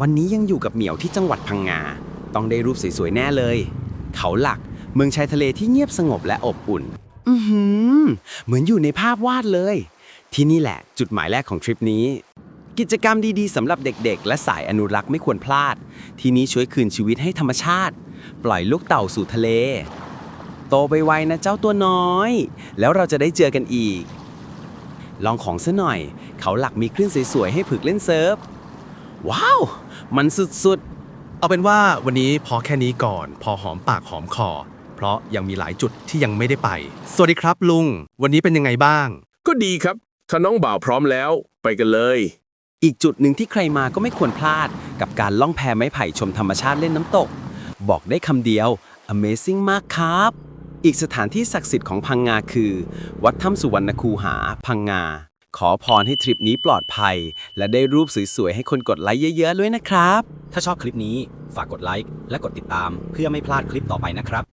วันนี้ยังอยู่กับเหมียวที่จังหวัดพังงา ต้องได้รูปสวยๆแน่เลย เขาหลัก เมืองชายทะเลที่เงียบสงบและอบอุ่น อือหือ เหมือนอยู่ในภาพวาดเลย ที่นี่แหละจุดหมายแรกของทริปนี้ กิจกรรมดีๆสำหรับเด็กๆ และสายอนุรักษ์ไม่ควรพลาด ที่นี้ช่วยคืนชีวิตให้ธรรมชาติ ปล่อยลูกเต่าสู่ทะเล โตไปไวนะเจ้าตัวน้อย แล้วเราจะได้เจอกันอีก ลองของซะหน่อย เขาหลักมีคลื่นสวยๆให้ผึกเล่นเซิร์ฟ ว้าว มันสุดเอาเป็นว่าวันนี้พอแค่นี้ก่อน พอหอมปากหอมคอ เพราะยังมีหลายจุดที่ยังไม่ได้ไป สวัสดีครับลุง วันนี้เป็นยังไงบ้าง ก็ดีครับถ้าน้องบ่าวพร้อมแล้ว ไปกันเลยๆอีกจุดหนึ่งที่ใครมาก็ไม่ควรพลาด กับการล่องแพไม้ไผ่ชมธรรมชาติเล่นน้ำตก บอกได้คำเดียว Amazing มากครับ อีกสถานที่ศักดิ์สิทธิ์ของพังงาคือ วัดถ้ำสุวรรณคูหา พังงา ขอพรให้ทริปนี้ปลอดภัย และได้รูปสวยๆ ให้คนกดไลค์เยอะๆ ด้วยนะครับ ถ้าชอบคลิปนี้ฝากกดไลค์และกดติดตาม เพื่อไม่พลาดคลิปต่อไปนะครับ